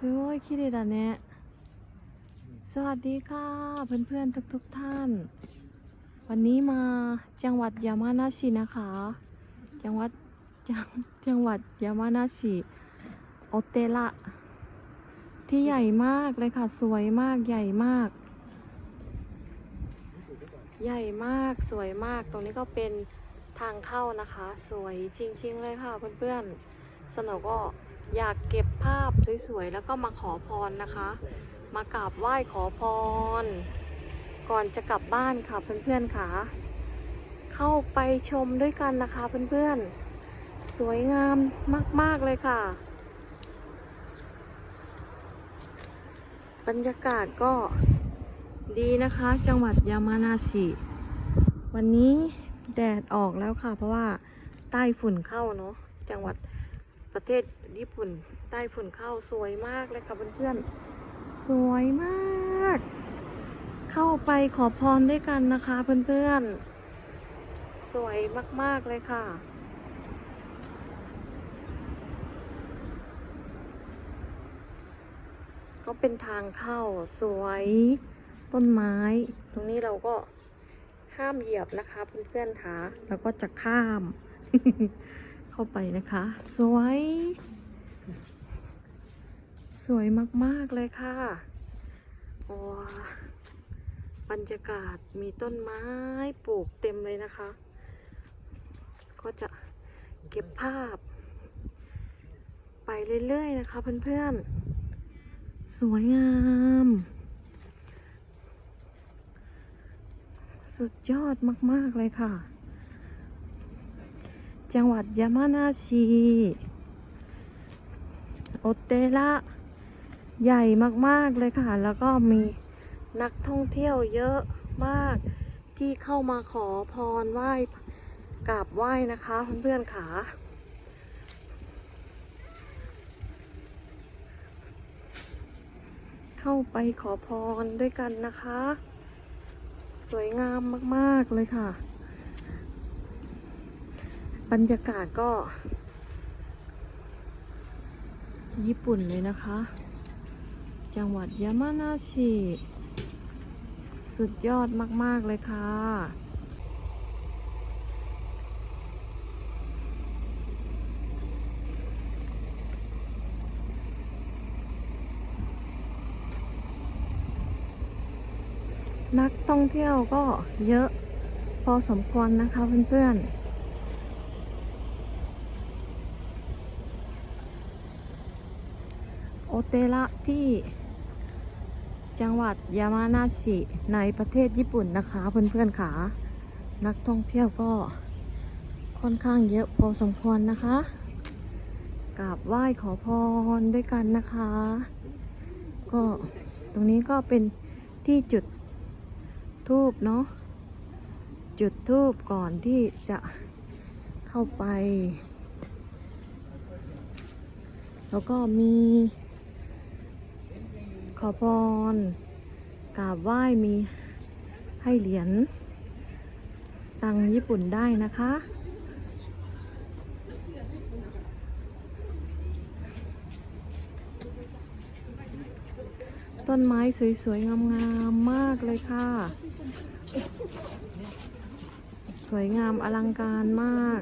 すごい綺麗だねสวัสดีค่ะเพื่อนๆทุกๆท่าน วันนี้มาจังหวัดยามานาชินะคะ จังหวัดจังจังหวัดยามานาชิโอเตระที่ใหญ่มากเลยค่ะ สวยมากใหญ่มาก ใหญ่มากสวยมาก ตรงนี้ก็เป็นทางเข้านะคะ สวยจริงๆเลยค่ะเพื่อนๆ สโนก็ อยากเก็บภาพสวยๆ แล้วก็มาขอพรนะคะ มากราบไหว้ขอพร ก่อนจะกลับบ้านค่ะเพื่อนๆค่ะ เข้าไปชมด้วยกันนะคะเพื่อนๆ สวยงามมากๆเลยค่ะ บรรยากาศก็ดีนะคะ จังหวัดยามานาชิ วันนี้แดดออกแล้วค่ะ เพราะว่าใต้ฝุ่นเข้าเนาะจังหวัดประเทศ ญี่ปุ่นใต้ฝุ่นเข้าสวยมากเลยค่ะเพื่อนๆสวยมาก เข้าไปขอพรด้วยกันนะคะเพื่อนๆสวยมากๆเลยค่ะก็เป็นทางเข้าสวยต้นไม้ ตรงนี้เราก็ห้ามเหยียบนะคะเพื่อนๆคะแล้วก็จะข้าม เข้าไปนะคะ สวย สวยมาก ๆ เลยค่ะว้าบรรยากาศมีต้นไม้ปลูกเต็มเลยนะคะ ก็จะเก็บภาพ ไปเรื่อย ๆ นะคะ เพื่อน ๆ สวยงาม สุดยอดมาก ๆ เลยค่ะ จังหวัดยามานาชิ โอเตระใหญ่มากๆเลยค่ะ แล้วก็มีนักท่องเที่ยวเยอะมากที่เข้ามาขอพรไหว้กราบไหว้นะคะเพื่อนๆค่ะเข้าไปขอพรด้วยกันนะคะ สวยงามมาก ๆ เลยค่ะ บรรยากาศก็ ญี่ปุ่นเลยนะคะ จังหวัดยามานาชิ สุดยอดมาก ๆ เลยค่ะ นักท่องเที่ยวก็เยอะพอสมควรนะคะเพื่อน ๆ โอ เตระที่จังหวัดยามานาชิในประเทศญี่ปุ่นนะคะเพื่อนๆค่ะนักท่องเที่ยวก็ค่อนข้างเยอะพอสมควรนะคะกราบไหว้ขอพรด้วยกันนะคะ ก็ตรงนี้ก็เป็นที่จุดทูบเนาะจุดทูบก่อนที่จะเข้าไป แล้วก็มี ขอพรกราบไหว้มีให้เหรียญตังญี่ปุ่นได้นะคะ ต้นไม้สวยๆ งามๆ มากเลยค่ะ สวยงามอลังการมาก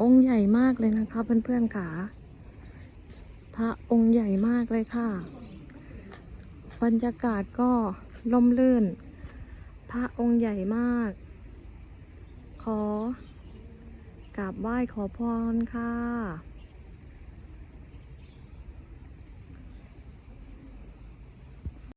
องค์ใหญ่มากเลยนะคะเพื่อนๆค่ะพระองค์ใหญ่มากเลยค่ะ บรรยากาศก็ล่มลื่น พระองค์ใหญ่มาก ขอกราบไหว้ขอพรค่ะ